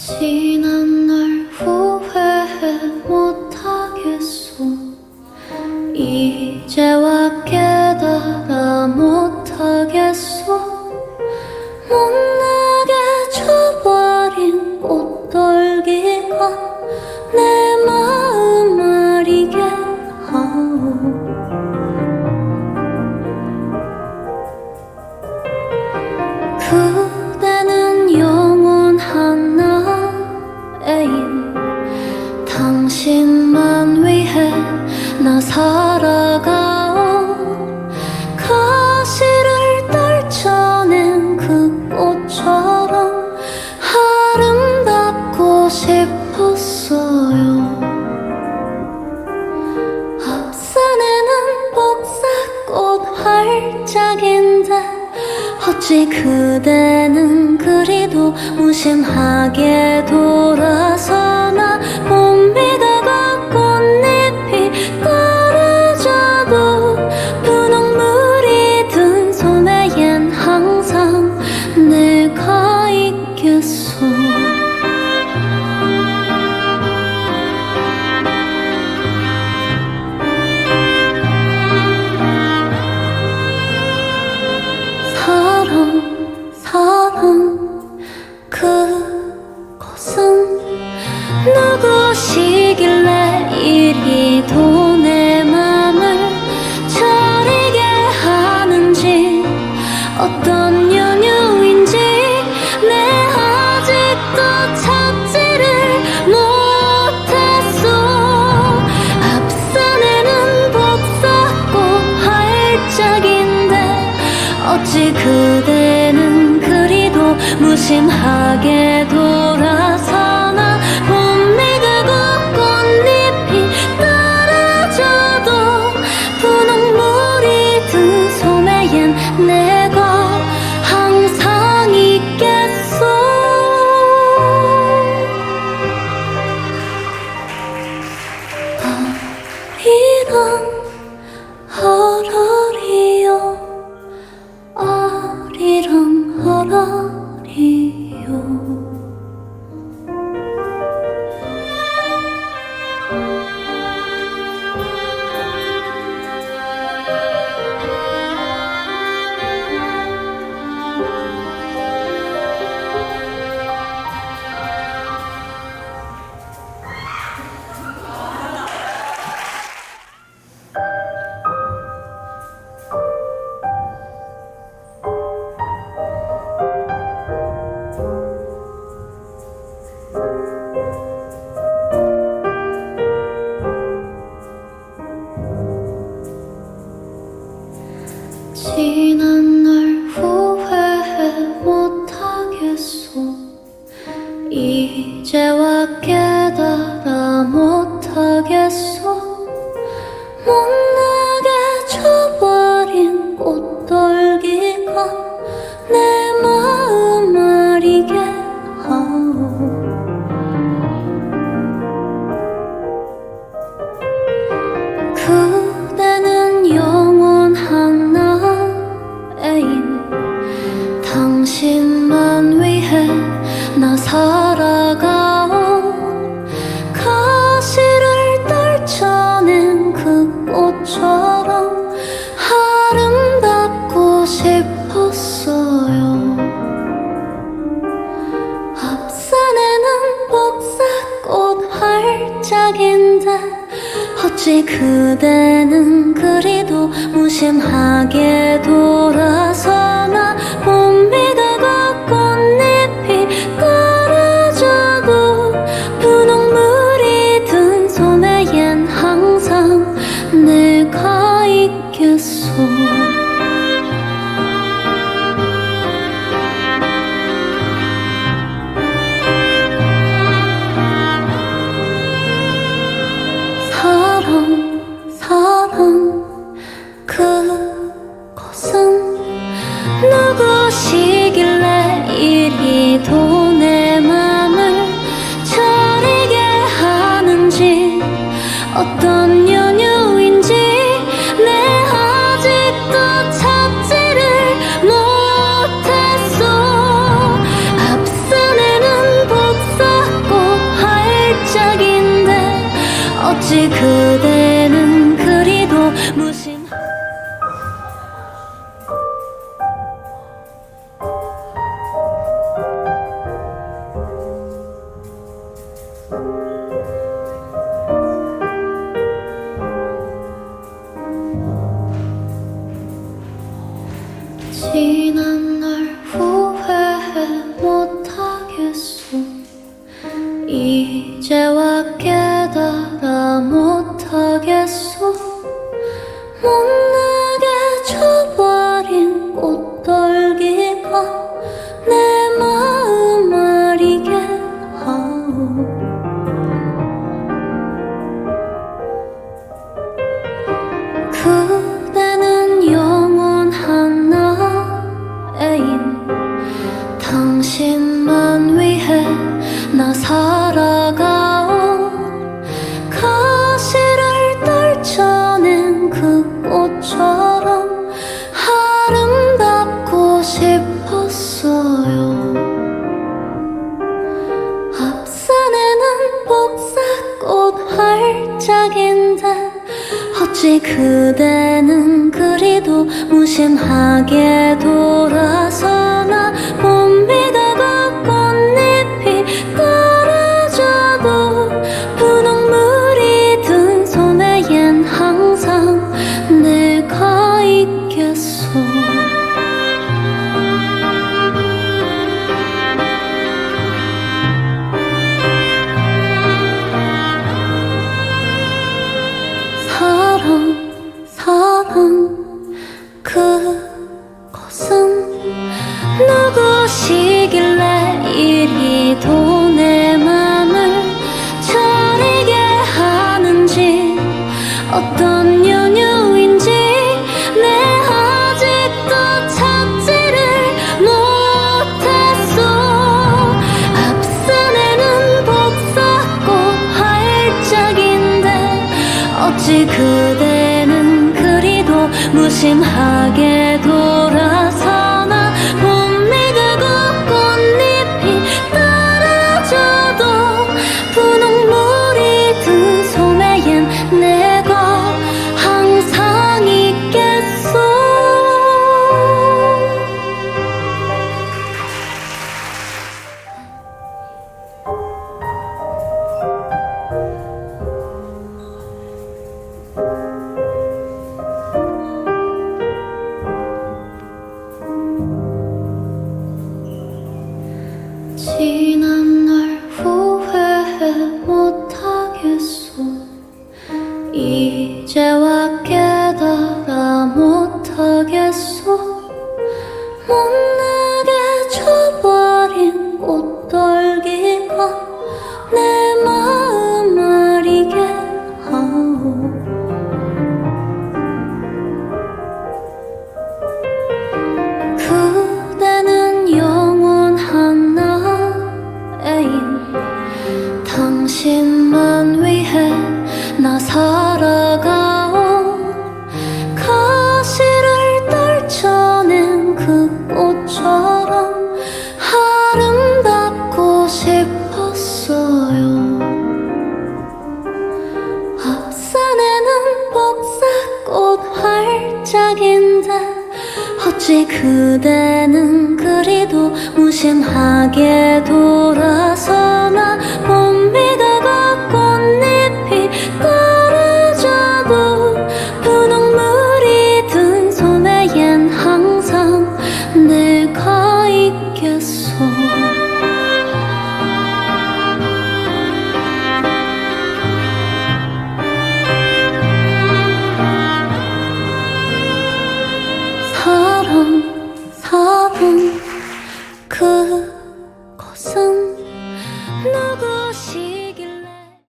지난 날 후. 어찌 그대는 그리도 무심하게 돌아서나 봄비가 꽃잎이 떨어져도 분홍물이 든 소매엔 항상 내가 있겠소 어찌 그대는 그리도 무심하게 돌아서나 봄비가 고 꽃잎이 떨어져도 분홍물이 든 소매엔 내 아 당신만 위해 나 살아가오 가시를 떨쳐낸 그 꽃처럼 아름답고 싶었어요. 앞산에는 복사꽃 활짝인데 어찌 그대는 그리도 무심하게 돌아서 即可的 후. 어떤 연유인지 내 아직도 찾지를 못했어. 앞선에는 복사고 활짝인데 어찌 그대는 그리도 무심하게 돌아서 무심하게도